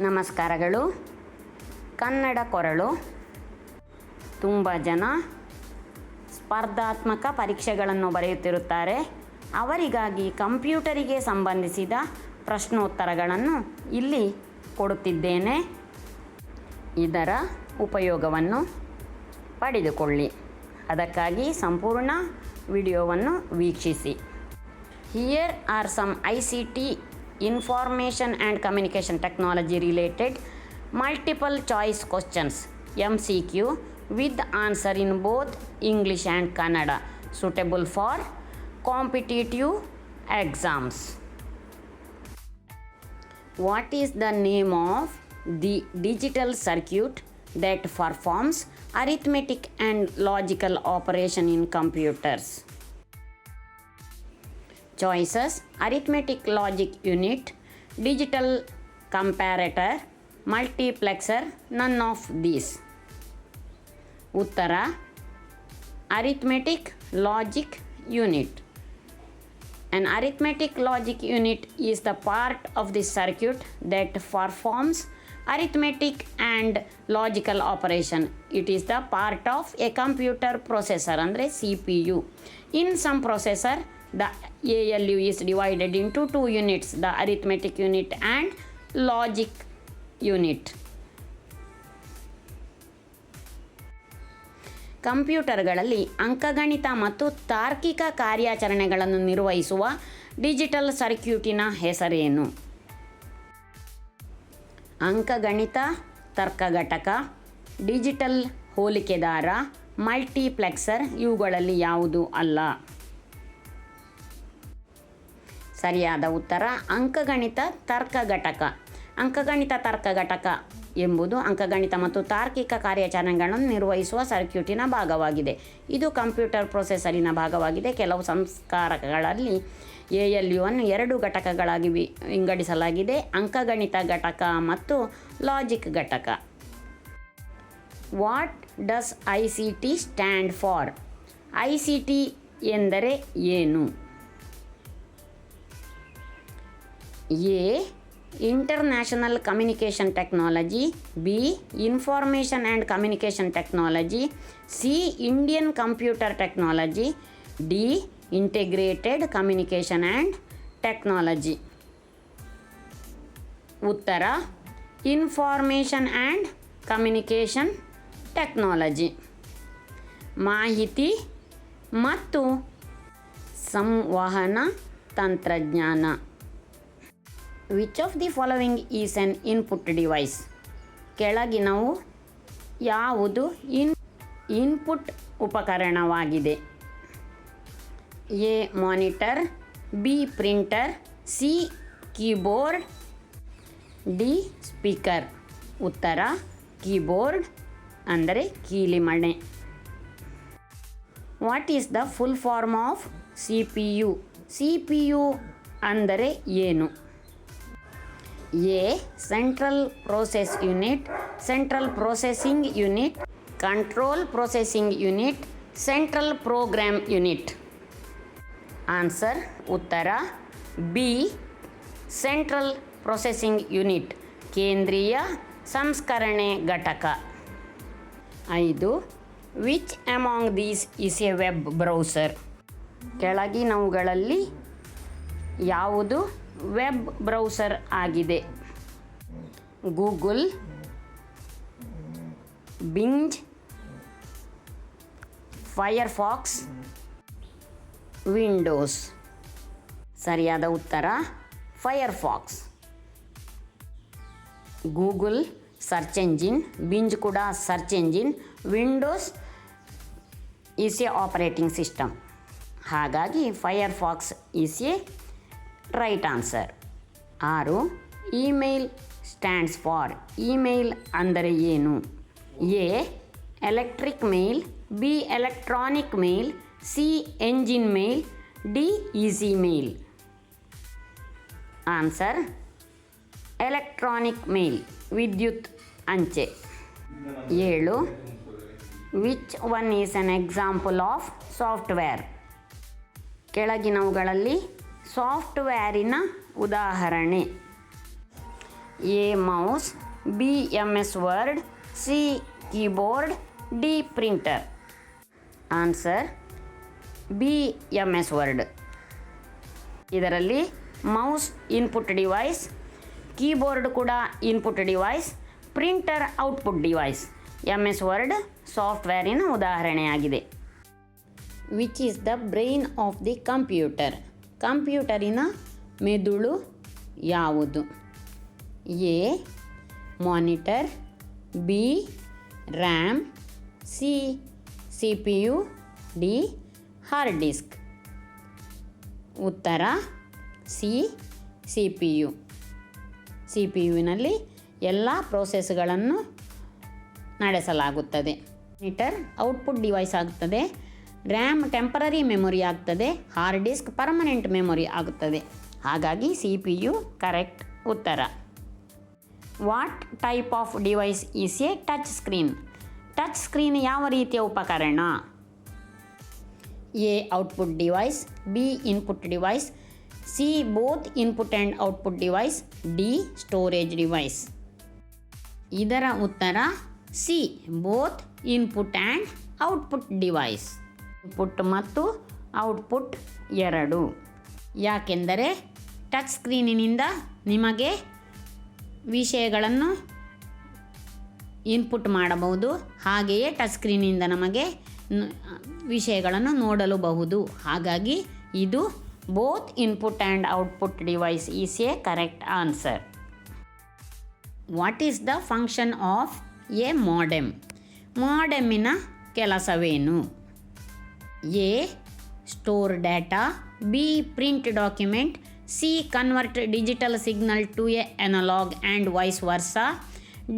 ನಮಸ್ಕಾರಗಳು. ಕನ್ನಡ ಕೊರಳು. ತುಂಬ ಜನ ಸ್ಪರ್ಧಾತ್ಮಕ ಪರೀಕ್ಷೆಗಳನ್ನು ಬರೆಯುತ್ತಿರುತ್ತಾರೆ. ಅವರಿಗಾಗಿ ಕಂಪ್ಯೂಟರಿಗೆ ಸಂಬಂಧಿಸಿದ ಪ್ರಶ್ನೋತ್ತರಗಳನ್ನು ಇಲ್ಲಿ ಕೊಡುತ್ತಿದ್ದೇನೆ. ಇದರ ಉಪಯೋಗವನ್ನು ಪಡೆದುಕೊಳ್ಳಿ. ಅದಕ್ಕಾಗಿ ಸಂಪೂರ್ಣ ವಿಡಿಯೋವನ್ನು ವೀಕ್ಷಿಸಿ. Here are some I C T information and communication technology related multiple choice questions MCQ with answer in both English and Kannada suitable for competitive exams. What is the name of the digital circuit that performs arithmetic and logical operation in computers? choices, arithmetic logic unit, digital comparator, multiplexer, none of these. Uttara Arithmetic logic unit. An arithmetic logic unit is the part of the circuit that performs arithmetic and logical operation. It is the part of a computer processor, andre CPU. In some processor, some ALU is divided into two units, the arithmetic unit and logic unit. ಕಂಪ್ಯೂಟರ್ಗಳಲ್ಲಿ ಅಂಕಗಣಿತ ಮತ್ತು ತಾರ್ಕಿಕ ಕಾರ್ಯಾಚರಣೆಗಳನ್ನು ನಿರ್ವಹಿಸುವ digital ಸರ್ಕ್ಯೂಟಿನ ಹೆಸರೇನು ಅಂಕಗಣಿತ ತರ್ಕ ಘಟಕ digital ಹೋಲಿಕೆದಾರ, multiplexer ಇವುಗಳಲ್ಲಿ ಯಾವುದು ಅಲ್ಲ ಸರಿಯಾದ ಉತ್ತರ ಅಂಕಗಣಿತ ತರ್ಕ ಘಟಕ ಅಂಕಗಣಿತ ತರ್ಕ ಘಟಕ ಎಂಬುದು ಅಂಕಗಣಿತ ಮತ್ತು ತಾರ್ಕಿಕ ಕಾರ್ಯಾಚರಣೆಗಳನ್ನು ನಿರ್ವಹಿಸುವ ಸರ್ಕ್ಯೂಟಿನ ಭಾಗವಾಗಿದೆ. ಇದು ಕಂಪ್ಯೂಟರ್ ಪ್ರೊಸೆಸರಿನ ಭಾಗವಾಗಿದೆ. ಕೆಲವು ಸಂಸ್ಕಾರಕಗಳಲ್ಲಿ ಎ ಎಲ್ ಯು ಅನ್ನು ಎರಡು ಘಟಕಗಳಾಗಿ ವಿಂಗಡಿಸಲಾಗಿದೆ. ಅಂಕಗಣಿತ ಘಟಕ ಮತ್ತು ಲಾಜಿಕ್ ಘಟಕ. What does I C T stand for I C T ಎಂದರೆ ಏನು? A international communication technology B information and communication technology C Indian computer technology D integrated communication and technology ಉತ್ತರ ಇನ್ಫಾರ್ಮೇಷನ್ ಆ್ಯಂಡ್ ಕಮ್ಯುನಿಕೇಷನ್ ಟೆಕ್ನಾಲಜಿ ಮಾಹಿತಿ ಮತ್ತು ಸಂವಹನ ತಂತ್ರಜ್ಞಾನ. Which of the following is an input device ಕೆಳಗಿನವು ಯಾವುದು in input ಉಪಕರಣವಾಗಿದೆ? A monitor B printer C keyboard D speaker ಉತ್ತರ keyboard ಅಂದರೆ ಕೀಲಿಮಣೆ. What is the full form of C P U C P U ಅಂದರೆ ಏನು? A, central process unit, central processing unit, control processing unit, central program unit. Answer, ಉತ್ತರ, B, central processing unit, ಕೇಂದ್ರೀಯ ಸಂಸ್ಕರಣೆ ಘಟಕ. ಐದು, which among these is a web browser? ಕೆಳಗಿನವುಗಳಲ್ಲಿ ಯಾವುದು? Web browser ಆಗಿದೆ. Google, Bing, Firefox, Windows. ಸರಿಯಾದ ಉತ್ತರ, Firefox. Google search engine, Bing ಕೂಡ search engine, Windows is a operating system. ಹಾಗಾಗಿ Firefox is a right answer ಆರು ಇಮೇಲ್ ಸ್ಟ್ಯಾಂಡ್ಸ್ ಫಾರ್ ಇಮೇಲ್ ಅಂದರೆ ಏನು? A electric mail B electronic mail C engine mail D easy mail answer electronic mail ವಿದ್ಯುತ್ ಅಂಚೆ. ಏಳು which one is an example of software ಕೆಳಗಿನವುಗಳಲ್ಲಿ ಸಾಫ್ಟ್ವೇರಿನ ಉದಾಹರಣೆ. A mouse, B M S word, C keyboard, D printer. Answer, B M S word. ಇದರಲ್ಲಿ mouse input device, keyboard ಕೂಡ input device, printer output device. M S word ಸಾಫ್ಟ್ವೇರಿನ ಉದಾಹರಣೆಯಾಗಿದೆ. Which is the brain of the computer? ಕಂಪ್ಯೂಟರಿನ ಮೆದುಳು ಯಾವುದು? A, monitor, B, RAM, C C P U D, hard disk. ಉತ್ತರ, C C P U C P ಯುವಿನಲ್ಲಿ ಎಲ್ಲ ಪ್ರೋಸೆಸ್ಗಳನ್ನು ನಡೆಸಲಾಗುತ್ತದೆ. Meter output device ಆಗುತ್ತದೆ. RAM temporary memory ಆಗ್ತದೆ, hard disk permanent memory ಆಗುತ್ತದೆ. ಹಾಗಾಗಿ ಸಿ ಪಿ ಯು ಕರೆಕ್ಟ್ ಉತ್ತರ. What type of device is a touch screen? Touch screen ಯಾವ ರೀತಿಯ ಉಪಕರಣ? A output device, B input device, C both input and output device, D storage device. ಇದರ ಉತ್ತರ C both input and output device. Input ಮತ್ತು output ಎರಡು. ಯಾಕೆಂದರೆ touch ಸ್ಕ್ರೀನಿನಿಂದ ನಿಮಗೆ ವಿಷಯಗಳನ್ನು ಇನ್ಪುಟ್ ಮಾಡಬಹುದು. ಹಾಗೆಯೇ ಟಚ್ ಸ್ಕ್ರೀನಿಂದ ನಮಗೆ ವಿಷಯಗಳನ್ನು ನೋಡಲುಬಹುದು. ಹಾಗಾಗಿ ಇದು both input and output device is a correct answer what is the function of a modem ಮಾಡೆಮ್ಮಿನ ಕೆಲಸವೇನು? A store data B print document C convert digital signal to a analog and vice versa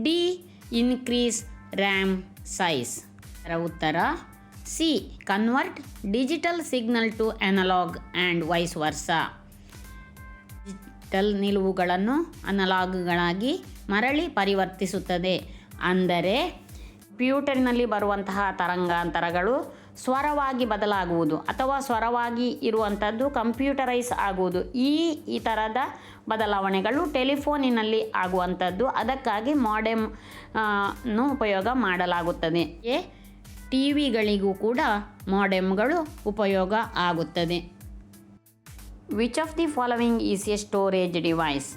D increase RAM size ಉತ್ತರ, C convert digital signal to analog and vice versa digital ನಿಲುವುಗಳನ್ನು ಅನಲಾಗ್ಗಳಾಗಿ ಮರಳಿ ಪರಿವರ್ತಿಸುತ್ತದೆ. ಅಂದರೆ ಕಂಪ್ಯೂಟರ್ನಲ್ಲಿ ಬರುವಂತಹ ತರಂಗಾಂತರಗಳು ಸ್ವರವಾಗಿ ಬದಲಾಗುವುದು ಅಥವಾ ಸ್ವರವಾಗಿ ಇರುವಂಥದ್ದು ಕಂಪ್ಯೂಟರೈಸ್ ಆಗುವುದು. ಈ ಈ ಥರದ ಬದಲಾವಣೆಗಳು ಟೆಲಿಫೋನಿನಲ್ಲಿ ಆಗುವಂಥದ್ದು. ಅದಕ್ಕಾಗಿ ಮಾಡೆಮ್ ಉಪಯೋಗ ಮಾಡಲಾಗುತ್ತದೆ. ಎ ಟಿ ವಿಗಳಿಗೂ ಕೂಡ ಮಾಡೆಮ್ಗಳು ಉಪಯೋಗ ಆಗುತ್ತದೆ. Which of the following is a storage device?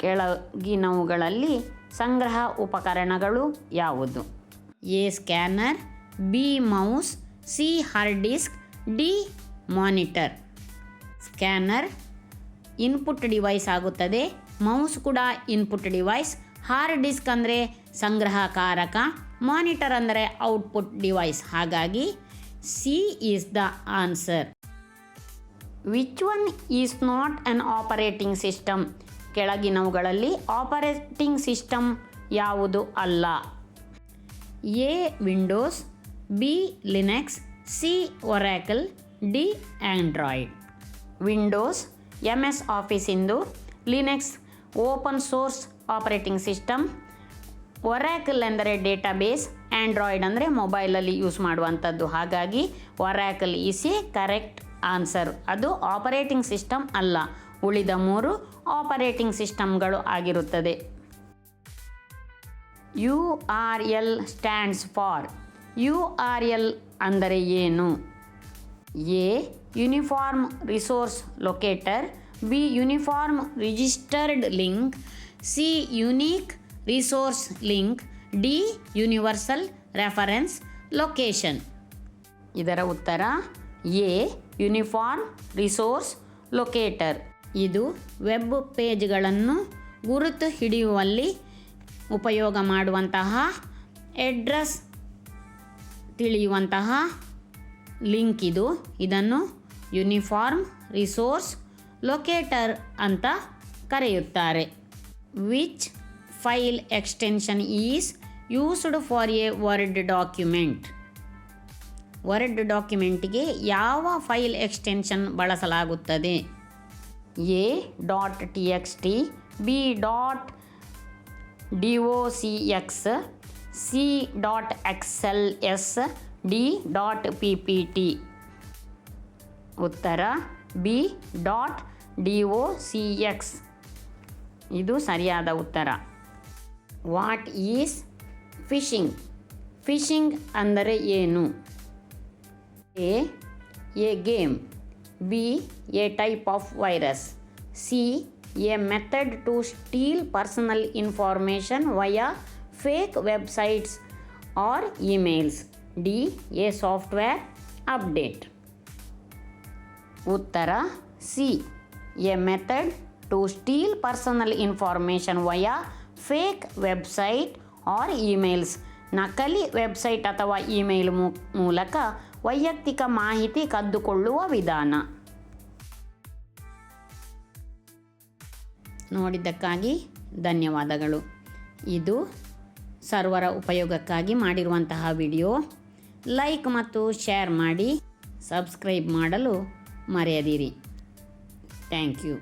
ಕೆಳಗಿನವುಗಳಲ್ಲಿ ಸಂಗ್ರಹ ಉಪಕರಣಗಳು ಯಾವುದು? A, scanner, B, mouse C hard disk, D monitor. Scanner, input device ಆಗುತ್ತದೆ. ಮೌಸ್ ಕೂಡ ಇನ್ಪುಟ್ ಡಿವೈಸ್. ಹಾರ್ಡ್ ಡಿಸ್ಕ್ ಅಂದರೆ ಸಂಗ್ರಹಕಾರಕ, ಮಾನಿಟರ್ ಅಂದರೆ ಔಟ್ಪುಟ್ ಡಿವೈಸ್. ಹಾಗಾಗಿ C is the answer. Which one is not an operating system? ಕೆಳಗಿನವುಗಳಲ್ಲಿ operating system ಯಾವುದು ಅಲ್ಲ? A, Windows B Linux C Oracle D Android Windows M S ಆಫೀಸಿಂದು Linux open source operating system Oracle ಎಂದರೆ database Android ಅಂದರೆ ಮೊಬೈಲಲ್ಲಿ use ಮಾಡುವಂಥದ್ದು. ಹಾಗಾಗಿ Oracle is a correct answer ಅದು operating system ಅಲ್ಲ. ಉಳಿದ ಮೂರು ಆಪರೇಟಿಂಗ್ ಸಿಸ್ಟಮ್ಗಳು ಆಗಿರುತ್ತದೆ. U R L stands for U R L ಅಂದರೆ ಏನು? A, uniform resource locator, B, uniform registered link, C, unique resource link, D, universal reference location ಇದರ ಉತ್ತರ, ಎ, ಯೂನಿಫಾರ್ಮ್ ರಿಸೋರ್ಸ್ ಲೊಕೇಟರ್. ಇದು ವೆಬ್ ಪೇಜ್ಗಳನ್ನು ಗುರುತು ಹಿಡಿಯುವಲ್ಲಿ ಉಪಯೋಗ ಮಾಡುವಂತಹ ಎಡ್ರೆಸ್ ತಿಳಿಯುವಂತಹ ಲಿಂಕ್ ಇದು. ಇದನ್ನು ಯೂನಿಫಾರ್ಮ್ ರಿಸೋರ್ಸ್ ಲೊಕೇಟರ್ ಅಂತ ಕರೆಯುತ್ತಾರೆ. Which file extension is used for a word document. Word ಡಾಕ್ಯುಮೆಂಟ್ಗೆ ಯಾವ ಫೈಲ್ ಎಕ್ಸ್ಟೆನ್ಷನ್ ಬಳಸಲಾಗುತ್ತದೆ? A dot T X T, B dot D O C X C dot X L S D dot P P T ಉತ್ತರ B dot D O C X ಇದು ಸರಿಯಾದ ಉತ್ತರ. What is phishing phishing ಅಂದರೆ ಏನು? A a game B a type of virus C a method to steal personal information via fake websites or emails D a software update ಉತ್ತರ C a method to steal personal information via fake website or emails ನಕಲಿ website ಅಥವಾ email ಮೂಲಕ ವೈಯಕ್ತಿಕ ಮಾಹಿತಿ ಕದ್ದುಕೊಳ್ಳುವ ವಿಧಾನ. ನೋಡಿದ್ದಕ್ಕಾಗಿ ಧನ್ಯವಾದಗಳು. ಇದು ಸರ್ವರ ಉಪಯೋಗಕ್ಕಾಗಿ ಮಾಡಿರುವಂತಹ ವಿಡಿಯೋ. ಲೈಕ್ ಮತ್ತು ಶೇರ್ ಮಾಡಿ ಸಬ್ಸ್ಕ್ರೈಬ್ ಮಾಡಲು ಮರೆಯದಿರಿ. Thank you